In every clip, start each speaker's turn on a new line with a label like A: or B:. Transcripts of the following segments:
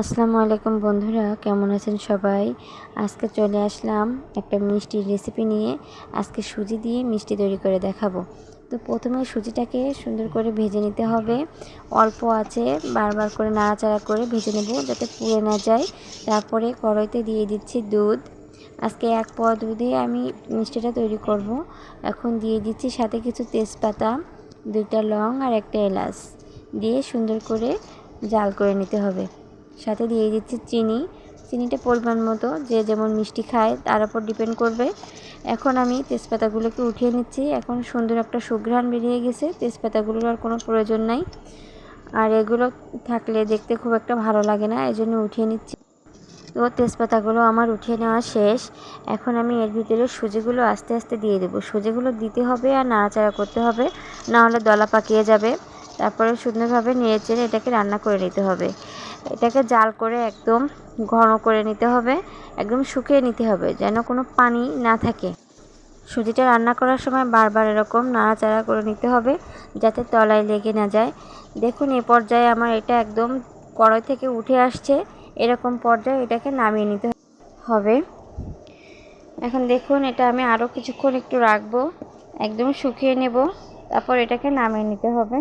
A: আসসালামু আলাইকুম বন্ধুরা, কেমন আছেন সবাই? আজকে চলে আসলাম একটা মিষ্টির রেসিপি নিয়ে। আজকে সুজি দিয়ে মিষ্টি তৈরি করে দেখাবো। তো প্রথমে সুজিটাকে সুন্দর করে ভেজে নিতে হবে। অল্প আছে, বারবার করে নাড়াচাড়া করে ভেজে নেব যাতে পুড়ে না যায়। তারপরে কড়াইতে দিয়ে দিচ্ছি দুধ। আজকে এক পোয়া দুধে আমি মিষ্টিটা তৈরি করব। এখন দিয়ে দিচ্ছি সাথে কিছু তেজপাতা, দুইটা লং আর একটা এলাচ। দিয়ে সুন্দর করে জাল করে নিতে হবে। সাথে দিয়ে দিচ্ছি চিনি। চিনিটা পরিমাণ মতো, যে যেমন মিষ্টি খায় তার উপর ডিপেন্ড করবে। এখন আমি তেজপাতাগুলোকে উঠিয়ে নিচ্ছি। এখন সুন্দর একটা সুঘ্রাণ বেরিয়ে গেছে, তেজপাতাগুলোর আর কোনো প্রয়োজন নাই। আর এগুলো থাকলে দেখতে খুব একটা ভালো লাগে না এই জন্য উঠিয়ে নিচ্ছি। তো তেজপাতাগুলো আমার উঠিয়ে নেওয়া শেষ। এখন আমি এর ভিতরে সুজিগুলো আস্তে আস্তে দিয়ে দেবো। সুজিগুলো দিতে হবে আর নাড়াচাড়া করতে হবে, না হলে দলা পাকিয়ে যাবে। তারপরে সুন্দরভাবে নেড়ে চেড়ে এটাকে রান্না করে নিতে হবে। এটাকে জাল করে একদম ঘন করে নিতে হবে, একদম শুকিয়ে নিতে হবে যেন কোনো পানি না থাকে। সুজিটা রান্না করার সময় বারবার এরকম নাড়াচাড়া করে নিতে হবে যাতে তলায় লেগে না যায়। দেখুন, এ পর্যায়ে আমার এটা একদম কড়াই থেকে উঠে আসছে, এরকম পর্যায়ে এটাকে নামিয়ে নিতে হবে। এখন দেখুন, এটা আমি আরও কিছুক্ষণ একটু রাখব, একদম শুকিয়ে নেব, তারপর এটাকে নামিয়ে নিতে হবে।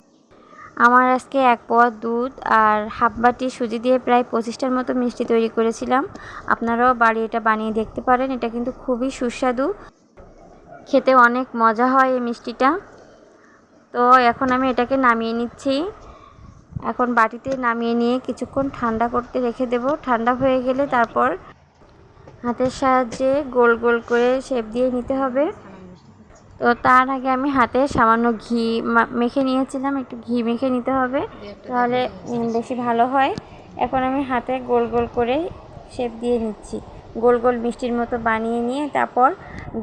A: আমার আজকে এক পোয়া দুধ আর হাফ বাটি সুজি দিয়ে প্রায় পঁচিশটার মতো মিষ্টি তৈরি করেছিলাম। আপনারাও বাড়ি এটা বানিয়ে দেখতে পারেন, এটা কিন্তু খুবই সুস্বাদু। খেতে অনেক মজা হয় এই মিষ্টিটা। তো এখন আমি এটাকে নামিয়ে নিচ্ছি। এখন বাটিতে নামিয়ে নিয়ে কিছুক্ষণ ঠান্ডা করতে রেখে দেব। ঠান্ডা হয়ে গেলে তারপর হাতের সাহায্যে গোল গোল করে শেপ দিয়ে নিতে হবে। তো তার আগে আমি হাতে সামান্য ঘি মেখে নিয়েছিলাম, একটু ঘি মেখে নিতে হবে, তাহলে বেশি ভালো হয়। এখন আমি হাতে গোল গোল করে শেপ দিয়ে নিচ্ছি। গোল গোল মিষ্টির মতো বানিয়ে নিয়ে তারপর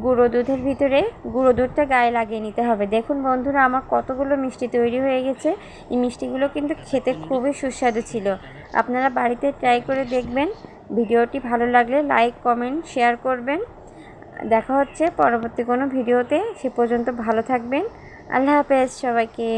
A: গুঁড়ো দুধের ভিতরে, গুঁড়ো দুধটা গায়ে লাগিয়ে নিতে হবে। দেখুন বন্ধুরা, আমার কতগুলো মিষ্টি তৈরি হয়ে গেছে। এই মিষ্টিগুলো কিন্তু খেতে খুবই সুস্বাদু ছিল। আপনারা বাড়িতে ট্রাই করে দেখবেন। ভিডিওটি ভালো লাগলে লাইক কমেন্ট শেয়ার করবেন। দেখা হচ্ছে পরবর্তী কোনো ভিডিওতে সে পর্যন্ত ভালো থাকবেন। আল্লাহ হাফেজ সবাইকে।